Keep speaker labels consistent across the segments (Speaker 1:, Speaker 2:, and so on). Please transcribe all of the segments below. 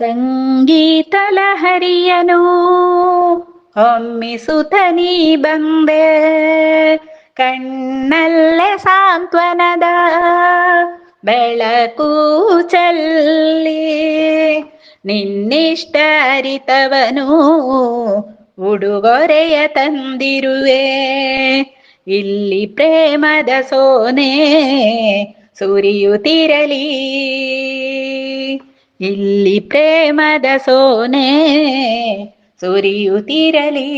Speaker 1: ಸಂಗೀತ ಲಹರಿಯನು ಹೊಮ್ಮಿಸುತ ನೀ ಬಂದೆ, ಕಣ್ಣಲ್ಲೇ ಸಾಂತ್ವನದ, ಬೆಳಕು ಚೆಲ್ಲಿ ನಿನ್ನಿಷ್ಟ ಅರಿತವನು ಉಡುಗೊರೆಯ ತಂದಿರುವೆ. ಇಲ್ಲಿ ಪ್ರೇಮದ ಸೋನೆ ಸುರಿಯುತ್ತಿರಲಿ. ಇಲ್ಲಿ ಪ್ರೇಮದ ಸೋನೆ ಸುರಿಯುತ್ತಿರಲಿ.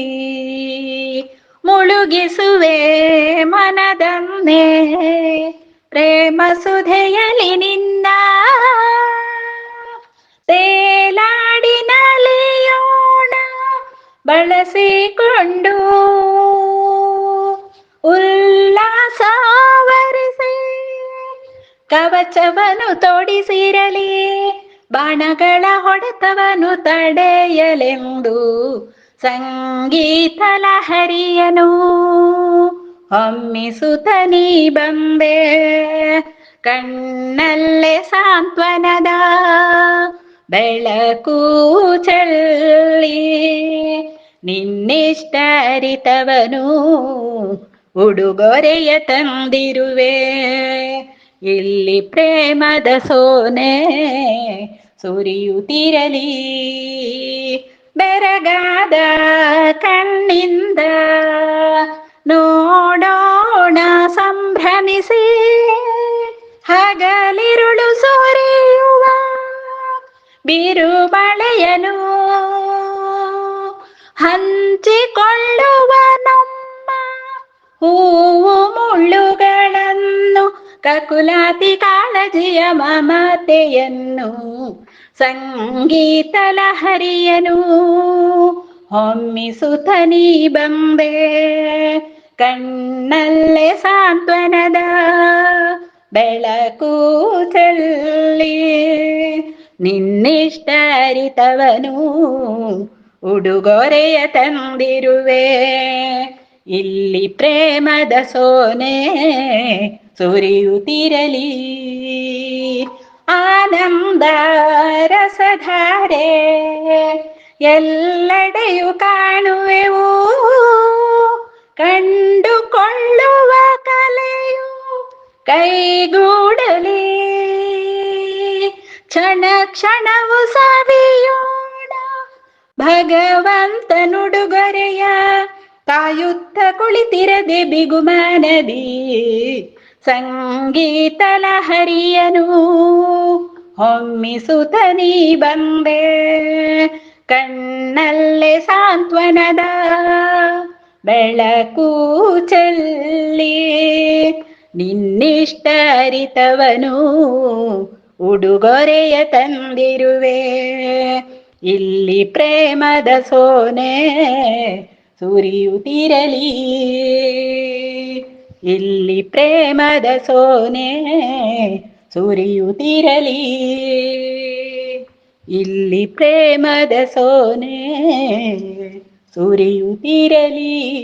Speaker 1: ಮುಳುಗಿಸುವೆ ಮನದನ್ನೇ ಪ್ರೇಮ ಸುಧೆಯಲಿ ನಿನ್ನ ತೇಲಾಡಿನಲಿಯೋಣ ಬಳಸಿಕೊಂಡು ಉಲ್ಲಾಸವರಿಸಿ ಕವಚವನ್ನು ತೊಡಿಸಿರಲಿ. ಬಾಣಗಳ ಹೊಡೆತವನು ತಡೆಯಲೆಂದು ಸಂಗೀತ ಲಹರಿಯನು ಹೊಮ್ಮಿಸುತ್ತ ನೀ ಬಂದೆ, ಕಣ್ಣಲ್ಲೇ ಸಾಂತ್ವನದ ಬೆಳಕು ಚೆಲ್ಲಿ. ನಿನ್ನಿಷ್ಟರಿತವನು ಉಡುಗೊರೆಯ ತಂದಿರುವೆ. ಇಲ್ಲಿ ಪ್ರೇಮದ ಸೋನೆ ಸುರಿಯುತ್ತಿರಲಿ ಬೆರಗಾದ ಕಣ್ಣಿಂದ ನೋಡೋಣ ಸಂಭ್ರಮಿಸಿ. ಹಗಲಿರುಳು ಸೋರೆಯುವ ಬಿರುಬಳೆಯನು ಹಂಚಿಕೊಳ್ಳುವ ನಮ್ಮ ಮುಳ್ಳುಗಳನ್ನು ಕಕುಲಾತಿ ಕಾಳಜಿಯ ಮಮತೆಯನ್ನು, ಸಂಗೀತ ಲಹರಿಯನು ಹೊಮ್ಮಿಸುತ್ತ ನೀ ಬಂದೆ, ಕಣ್ಣಲ್ಲೇ ಸಾಂತ್ವನದ ಬೆಳಕು ಚೆಲ್ಲಿ, ನಿನ್ನಿಷ್ಟರಿತವನು ಉಡುಗೊರೆಯ ತಂದಿರುವೆ, ಇಲ್ಲಿ ಪ್ರೇಮದ ಸೋನೆ ಸುರಿಯುತ್ತಿರಲಿ. ಆನಂದ ರಸಧಾರೆ ಎಲ್ಲೆಡೆಯು ಕಾಣುವೆವು. ಕಂಡುಕೊಳ್ಳುವ ಕಲೆಯು ಕೈಗೂಡಲಿ. ಕ್ಷಣ ಕ್ಷಣವು ಸವಿಯೋಣ. ಭಗವಂತನುಡುಗೊರೆಯ ಕಾಯುತ್ತ ಕುಳಿತಿರದೆ ಬಿಗುಮಾನದಿ. ಸಂಗೀತ ಲಹರಿಯನು ಹೊಮ್ಮಿಸುತ್ತ ನೀ ಬಂದೆ. ಕಣ್ಣಲ್ಲೇ ಸಾಂತ್ವನದ ಬೆಳಕು ಚೆಲ್ಲಿ. ನಿನ್ನಿಷ್ಟರಿತವನು ಉಡುಗೊರೆಯ ತಂದಿರುವೆ. ಇಲ್ಲಿ ಪ್ರೇಮದ ಸೋನೆ ಸುರಿಯುತ್ತಿರಲಿ. ಇಲ್ಲಿ ಪ್ರೇಮದ ಸೋನೆ ಸುರಿಯುತ್ತಿರಲಿ. ಇಲ್ಲಿ ಪ್ರೇಮದ ಸೋನೆ ಸುರಿಯುತ್ತಿರಲಿ.